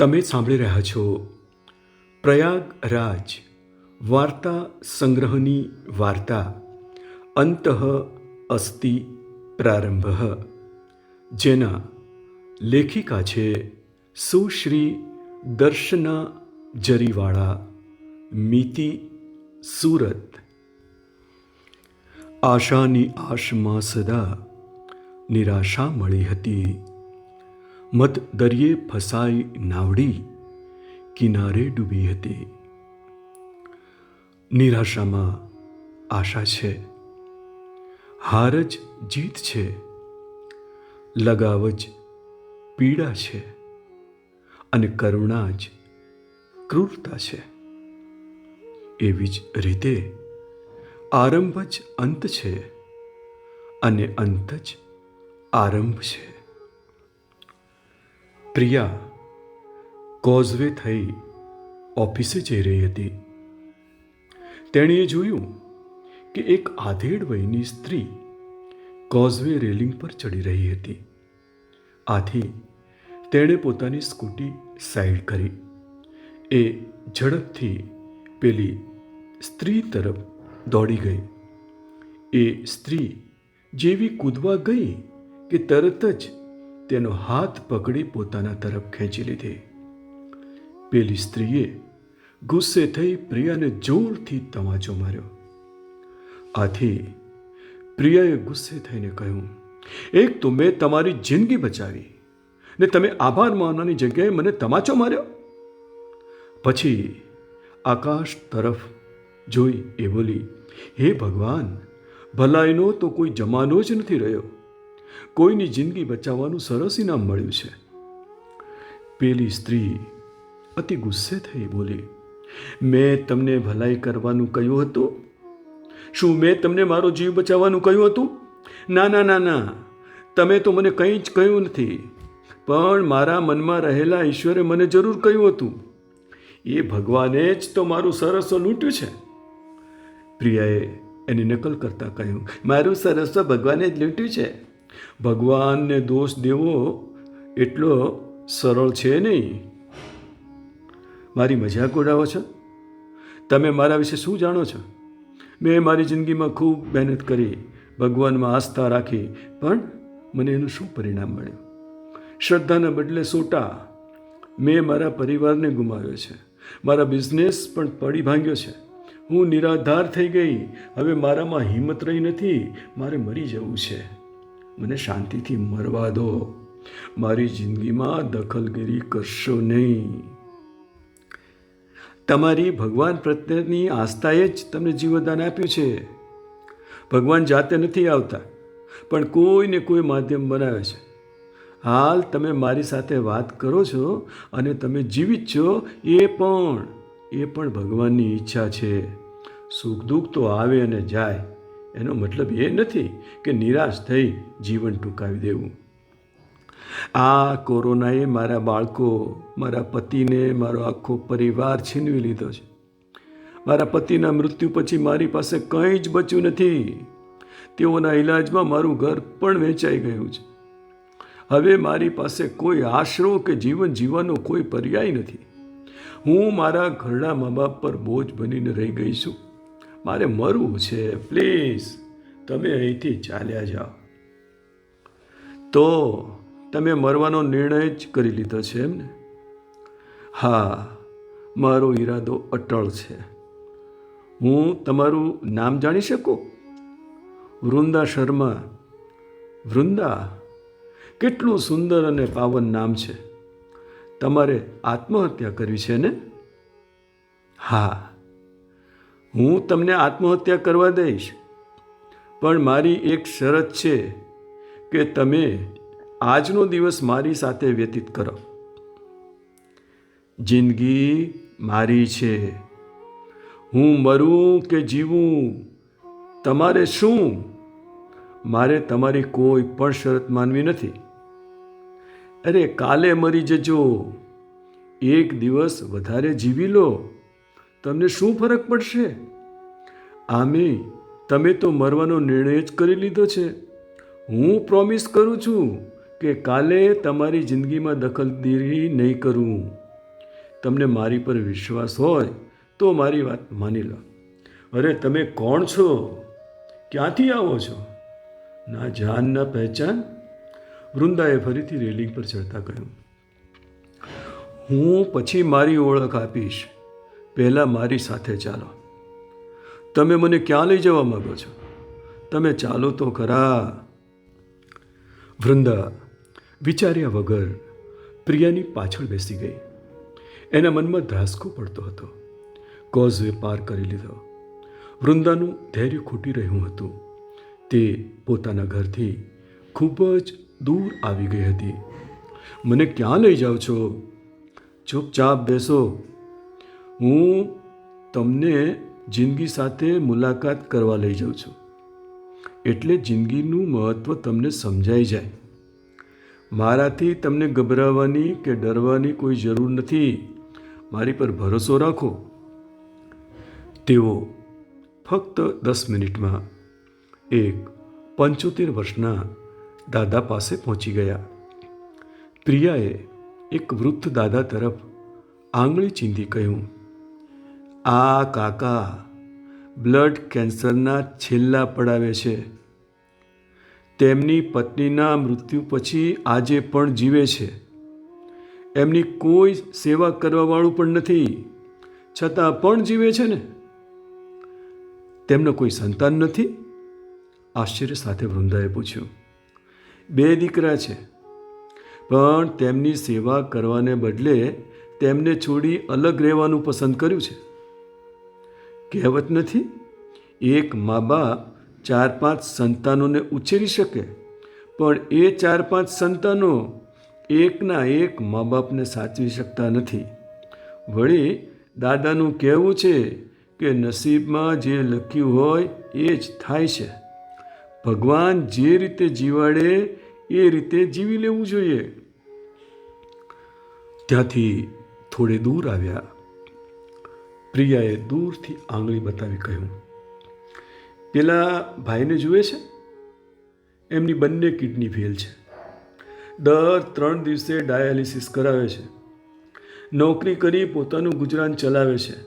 તમે સાંભળી રહ્યા છો પ્રયાગરાજ વાર્તા સંગ્રહની વાર્તા. અંતઃ અસ્તિ પ્રારંભ. જેના લેખિકા છે સુશ્રી દર્શના જરીવાળા, મિતિ સુરત. આશાની આશમાં સદા નિરાશા મળી હતી. મત દરિયે ફસાઈ નાવડી કિનારે ડૂબી હતી. નિરાશામાં આશા છે. હાર જ જીત છે. લગાવ જ પીડા છે. અને કરુણા જ ક્રૂરતા છે. એવી જ રીતે આરંભ જ અંત છે અને અંત જ આરંભ છે. પ્રિયા, કોઝવે થઈ ઓફિસે જઈ રહી હતી. તેણીએ જોયું કે એક આધેડ વયની સ્ત્રી કોઝવે રેલિંગ પર ચડી રહી હતી. આથી તેણે પોતાની સ્કૂટી સાઈડ કરી. એ ઝડપથી પેલી સ્ત્રી તરફ દોડી ગઈ. એ સ્ત્રી જેવી કૂદવા ગઈ કે તરત જ તેનો હાથ પકડી પોતાના તરફ ખેંચી લીધી. પેલી સ્ત્રીએ ગુસ્સે થઈ પ્રિયાને જોરથી તમાચો માર્યો. આથી પ્રિયાએ ગુસ્સે થઈને કહ્યું, એક તો મેં તમારી જિંદગી બચાવી ને તમે આભાર માનવાની જગ્યાએ મને તમાચો માર્યો. પછી આકાશ તરફ જોઈ એ બોલી, હે ભગવાન, ભલાઈનો તો કોઈ જમાનો જ નથી રહ્યો. કોઈની જિંદગી બચાવવાનું સરસ ઇનામ મળ્યું છે. પેલી સ્ત્રી અતિ ગુસ્સે થઈ બોલી, મેં તમને ભલાઈ કરવાનું કહ્યું હતું? શું મેં તમને મારો જીવ બચાવવાનું કહ્યું હતું? ના ના ના ના, તમે તો મને કંઈ જ કહ્યું નથી, પણ મારા મનમાં રહેલા ઈશ્વરે મને જરૂર કહ્યું હતું. એ ભગવાને જ તો મારું સરસ લૂંટ્યું છે. પ્રિયાએ એની નકલ કરતાં કહ્યું, મારું સરસ ભગવાને જ લૂંટ્યું છે. ભગવાનને દોષ દેવો એટલો સરળ છે નહીં. મારી મજાક ઉડાવો છો? તમે મારા વિશે શું જાણો છો? મેં મારી જિંદગીમાં ખૂબ મહેનત કરી, ભગવાનમાં આસ્થા રાખી, પણ મને એનું શું પરિણામ મળ્યું? શ્રદ્ધાના બદલે સોટા. મેં મારા પરિવારને ગુમાવ્યો છે. મારા બિઝનેસ પણ પડી ભાંગ્યો છે. હું નિરાધાર થઈ ગઈ. હવે મારામાં હિંમત રહી નથી. મારે મરી જવું છે. મને શાંતિથી મરવા દો. મારી જિંદગીમાં દખલગીરી કરશો નહીં. તમારી ભગવાન પ્રત્યેની આસ્થાએ જ તમને જીવદાન આપ્યું છે. ભગવાન જાતે નથી આવતા, પણ કોઈને કોઈ માધ્યમ બનાવે છે. હાલ તમે મારી સાથે વાત કરો છો અને તમે જીવિત છો, એ પણ એ પણ ભગવાનની ઈચ્છા છે. સુખ દુઃખ તો આવે અને જાય. એનો મતલબ એ નથી કે નિરાશ થઈ જીવન ટૂંકાવી દેવું. આ કોરોનાએ મારા બાળકો, મારા પતિને મારો આખો પરિવાર છીનવી લીધો છે. મારા પતિના મૃત્યુ પછી મારી પાસે કંઈ જ બચ્યું નથી. તેઓના ઈલાજમાં મારું ઘર પણ વેચાઈ ગયું છે. હવે મારી પાસે કોઈ આશરો કે જીવન જીવવાનો કોઈ પર્યાય નથી. હું મારા ઘરના મા બાપ પર બોજ બનીને રહી ગઈ છું. મારે મરવું છે, પ્લીઝ. તમે અહીંથી ચાલ્યા જાઓ. તો તમે મરવાનો નિર્ણય જ કરી લીધો છે એમ ને? હા, મારો ઈરાદો અટળ છે. હું તમારું નામ જાણી શકું? વૃંદા શર્મા. વૃંદા, કેટલું સુંદર અને પાવન નામ છે. તમારે આત્મહત્યા કરવી છે ને? હા. હું તમને આત્મહત્યા કરવા દઈશ. પણ મારી એક શરત છે કે તમે આજનો દિવસ મારી સાથે વ્યતીત કરો. જિંદગી મારી છે. હું મરું કે જીવું? તમારે શું? મારે તમારી કોઈ પણ શરત માનવી નથી. અરે કાલે મરી જજો. એક દિવસ વધારે જીવી લો. તમને શું ફરક પડશે? આમે, તમે તો મરવાનો નિર્ણય જ કરી લીધો છે. હું પ્રોમિસ કરું છું કે કાલે તમારી જિંદગીમાં દખલગીરી નહીં કરું. તમને મારી પર વિશ્વાસ હોય તો મારી વાત માની લો. અરે, તમે કોણ છો? ક્યાંથી આવો છો? ના જાન, ના પહેચાન? વૃંદાએ ફરીથી રેલિંગ પર ચડતા કહ્યું, હું પછી મારી ઓળખ આપીશ. પહેલાં મારી સાથે ચાલો. તમે મને ક્યાં લઈ જવા માગો છો? તમે ચાલો તો ખરા. વૃંદા, વિચાર્યા વગર પ્રિયાની પાછળ બેસી ગઈ. એના મનમાં ધ્રાસકો પડતો હતો. કોઝવે પાર કરી લીધો. વૃંદાનું ધૈર્ય ખૂટી રહ્યું હતું. તે પોતાના ઘરથી ખૂબ જ દૂર આવી ગઈ હતી. મને ક્યાં લઈ જાઓ છો? ચૂપચાપ બેસો. હું તમને જિંદગી સાથે મુલાકાત કરવા લઈ જાઉં છું. એટલે જિંદગીનું મહત્ત્વ તમને સમજાઈ જાય. મારાથી તમને ગભરાવાની કે ડરવાની કોઈ જરૂર નથી. મારી પર ભરોસો રાખો. તેઓ ફક્ત દસ મિનિટમાં એક પંચોતેર વર્ષના દાદા પાસે પહોંચી ગયા. પ્રિયાએ એક વૃદ્ધ દાદા તરફ આંગળી ચીંધી કહ્યું આ કાકા બ્લડ કેન્સરના છેલ્લા પડાવે છે. તેમની પત્નીના મૃત્યુ પછી આજે પણ જીવે છે. એમની કોઈ સેવા કરવાવાળું પણ નથી. છતાં પણ જીવે છે ને. તેમનો કોઈ સંતાન નથી? આશ્ચર્ય સાથે વૃંદાએ પૂછ્યું. બે દીકરા છે. પણ તેમની સેવા કરવાને બદલે તેમને છોડી અલગ રહેવાનું પસંદ કર્યું છે. કહેવત નથી? એક મા બાપ ચાર પાંચ સંતાનોને ઉછેરી શકે, પણ એ ચાર પાંચ સંતાનો એકના એક મા બાપને સાચવી શકતા નથી. વળી દાદાનું કહેવું છે કે નસીબમાં જે લખ્યું હોય એ જ થાય છે. ભગવાન જે રીતે જીવાડે એ રીતે જીવી લેવું જોઈએ. ત્યાંથી થોડે દૂર આવ્યા. પ્રિયાએ દૂરથી આંગળી બતાવી કહ્યું, પેલા ભાઈને જુએ છે? એમની બંને કિડની ફેલ છે. દર ત્રણ દિવસે ડાયાલિસિસ કરાવે છે. નોકરી કરી પોતાનું ગુજરાન ચલાવે છે.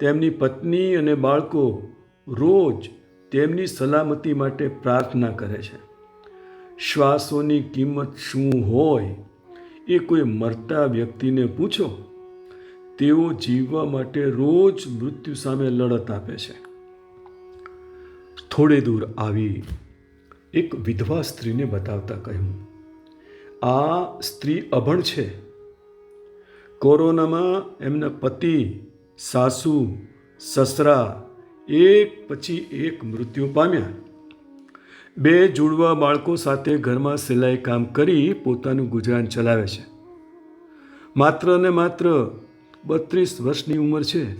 તેમની પત્ની અને બાળકો રોજ તેમની સલામતી માટે પ્રાર્થના કરે છે. શ્વાસોની કિંમત શું હોય એ કોઈ મરતા વ્યક્તિને પૂછો. તેઓ જીવવા માટે રોજ મૃત્યુ સામે લડત આપે છે. થોડે દૂર આવી એક વિધવા સ્ત્રીને બતાવતા કહ્યું, આ સ્ત્રી અભણ છે. કોરોનામાં એમના પતિ, સાસુ, સસરા એક પછી એક મૃત્યુ પામ્યા. બે જુડવા બાળકો સાથે ઘરમાં સિલાઈ કામ કરી પોતાનું ગુજરાન ચલાવે છે. માત્ર ને માત્ર બત્રીસ વર્ષની ઉંમર છે.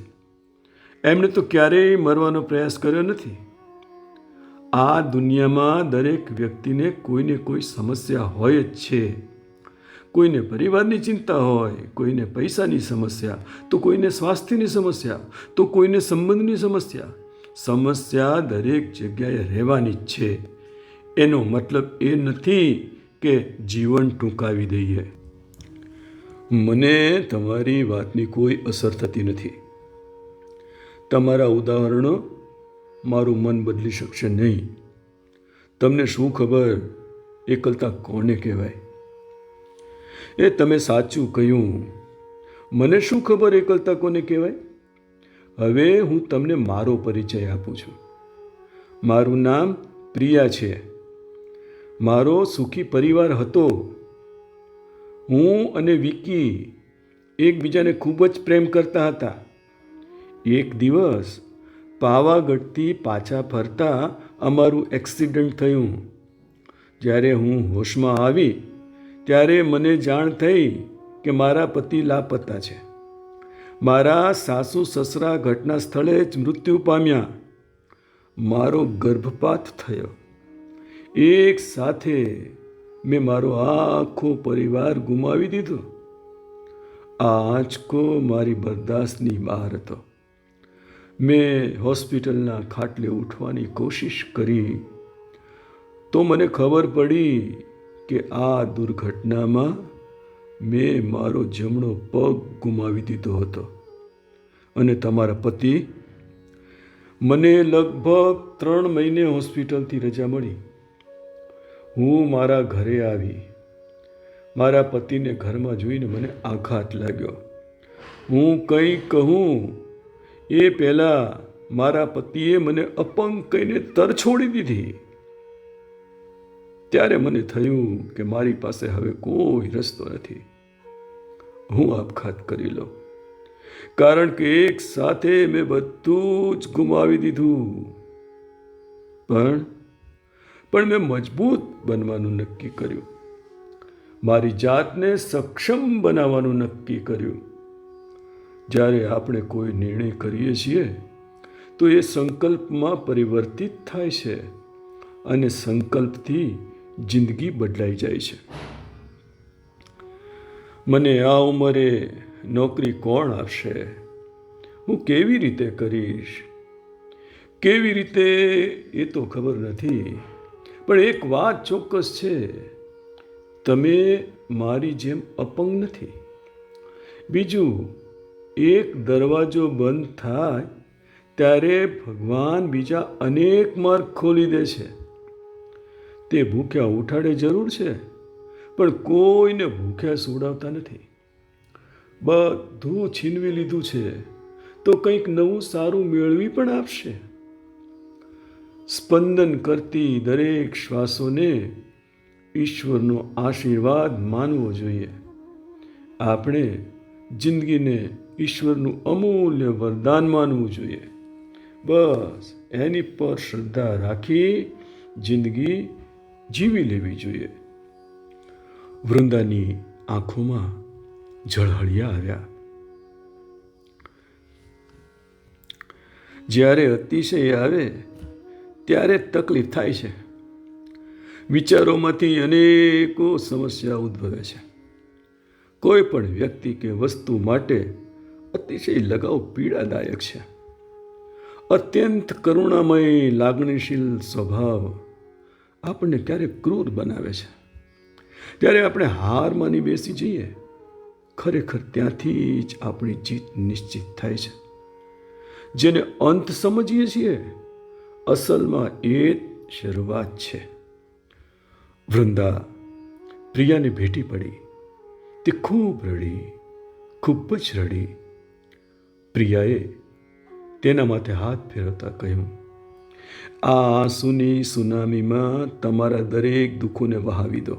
એમણે તો ક્યારેય મરવાનો પ્રયાસ કર્યો નથી. આ દુનિયામાં દરેક વ્યક્તિને કોઈને કોઈ સમસ્યા હોય જ છે. કોઈને પરિવારની ચિંતા હોય, કોઈને પૈસાની સમસ્યા, તો કોઈને સ્વાસ્થ્યની સમસ્યા, તો કોઈને સંબંધની સમસ્યા. સમસ્યા દરેક જગ્યાએ રહેવાની જ છે. એનો મતલબ એ નથી કે જીવન ટૂંકાવી દઈએ. મને તમારી વાતની કોઈ અસર થતી નથી. તમારા ઉદાહરણો મારું મન બદલી શકશે નહીં. તમને શું ખબર એકલતા કોને કહેવાય? એ તમે સાચું કહ્યું. મને શું ખબર એકલતા કોને કહેવાય? હવે હું તમને મારો પરિચય આપું છું. મારું નામ પ્રિયા છે. મારો સુખી પરિવાર હતો. હું અને વિકી એકબીજાને ખૂબ જ પ્રેમ કરતા હતા. એક દિવસ પાવાગઢથી પાછા ફરતા અમારું એક્સિડન્ટ થયું. જ્યારે હું હોશમાં આવી, ત્યારે મને જાણ થઈ કે મારા પતિ લાપતા છે. મારા સાસુ સસરા ઘટના સ્થળે જ મૃત્યુ પામ્યા. મારો ગર્ભપાત થયો. એક સાથે મેં મારો આખો પરિવાર ગુમાવી દીધો. આ આંચકો મારી બરદાસ્તની બહાર હતો. મેં હોસ્પિટલના ખાટલે ઉઠવાની કોશિશ કરી. તો મને ખબર પડી કે આ દુર્ઘટનામાં મેં મારો જમણો પગ ગુમાવી દીધો હતો. અને તમારા પતિ? મને લગભગ ત્રણ મહિને હોસ્પિટલથી રજા મળી. હું મારા ઘરે આવી. મારા પતિને ઘરમાં જોઈને મને આઘાત લાગ્યો. હું કંઈ કહું? એ પહેલાં મારા પતિએ મને અપંગ કહીને તરછોડી દીધી. ત્યારે મને થયું કે મારી પાસે હવે કોઈ રસ્તો નથી. હું આપઘાત કરી લઉં. કારણ કે એક સાથે મેં બધું જ ગુમાવી દીધું. પણ પણ મેં મજબૂત બનવાનું નક્કી કર્યું. મારી જાતને સક્ષમ બનાવવાનું નક્કી કર્યું. જ્યારે આપણે કોઈ નિર્ણય કરીએ છીએ, તો એ સંકલ્પમાં પરિવર્તિત થાય છે અને સંકલ્પથી જિંદગી બદલાઈ જાય છે. મને આ ઉંમરે નોકરી કોણ આપશે? હું કેવી રીતે કરીશ? કેવી રીતે, એ તો ખબર નથી. પણ એક વાત ચોક્કસ છે. તમે મારી જેમ અપંગ નથી. બીજું, એક દરવાજો બંધ થાય ત્યારે ભગવાન બીજા અનેક માર્ગ ખોલી દે છે. તે ભૂખ્યા ઉઠાડે જરૂર છે, પણ કોઈને ભૂખ્યા સુડાવતા નથી. બધું છીનવી લીધું છે, તો કંઈક નવું સારું મેળવી પણ આપશે. સ્પંદન કરતી દરેક શ્વાસોને ઈશ્વરનો આશીર્વાદ માનવો જોઈએ. આપણે જિંદગીને ઈશ્વરનું અમૂલ્ય વરદાન માનવું જોઈએ. બસ એની પર શ્રદ્ધા રાખી જિંદગી જીવી લેવી જોઈએ. વૃંદાની આંખોમાં ઝળહળિયા આવ્યા. જ્યારે અતિશય આવે ત્યારે તકલીફ થાય છે. વિચારોમાંથી અનેકો સમસ્યા ઉદ્ભવે છે. કોઈ પણ વ્યક્તિ કે વસ્તુ માટે અતિશય લગાવ પીડાદાયક છે. અત્યંત કરુણામય, લાગણીશીલ સ્વભાવ આપણને ક્યારેક ક્રૂર બનાવે છે. ત્યારે આપણે હાર માની બેસી જઈએ. ખરેખર ત્યાંથી જ આપણી જીત નિશ્ચિત થાય છે. જેને અંત સમજીએ છીએ અસલમાં એ શરૂઆત છે. વૃંદા, પ્રિયાને ભેટી પડી. તે ખૂબ રડી, ખૂબ જ રડી. પ્રિયાએ તેના માથે હાથ ફેરવતા કહ્યું, આ આંસુની સુનામીમાં તમારા દરેક દુઃખોને વહાવી દો.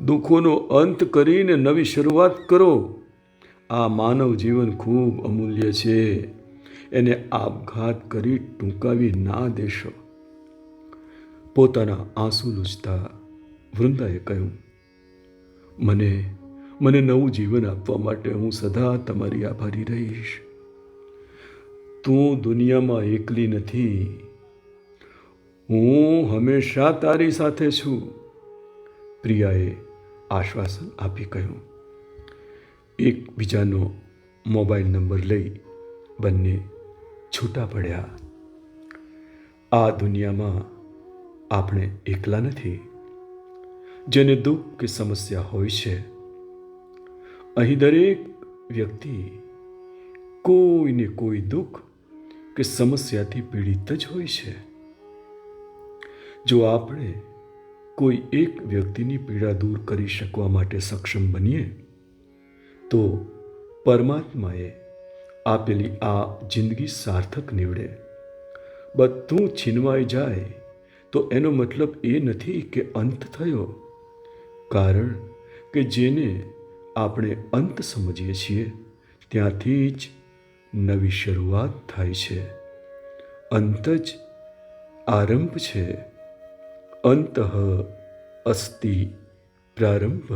દુઃખોનો અંત કરીને નવી શરૂઆત કરો. આ માનવ જીવન ખૂબ અમૂલ્ય છે. એને આપઘાત કરી ટૂંકાવી ના દેશો. પોતાના આંસુ લૂછતા વૃંદાએ કહ્યું, મને મને નવું જીવન આપવા માટે હું સદા તમારી આભારી રહીશ. તું દુનિયામાં એકલી નથી. હું હંમેશા તારી સાથે છું. પ્રિયાએ આશ્વાસન આપી કહ્યું. એકબીજાનો મોબાઈલ નંબર લઈ બંને છૂટા પડ્યા. આ દુનિયામાં આપણે એકલા નથી. જેને દુઃખ કે સમસ્યા હોય છે, અહીં દરેક વ્યક્તિ કોઈને કોઈ દુઃખ કે સમસ્યાથી પીડિત જ હોય છે. જો આપણે કોઈ એક વ્યક્તિની પીડા દૂર કરી શકવા માટે સક્ષમ બનીએ, તો પરમાત્માએ આપેલી આ જિંદગી સાર્થક નીવડે. બધું છીનવાઈ જાય તો એનો મતલબ એ નથી કે અંત થયો. કારણ કે જેને આપણે અંત સમજીએ છીએ, ત્યાંથી જ નવી શરૂઆત થાય છે. અંત જ આરંભ છે. અંત અસ્તિ પ્રારંભ.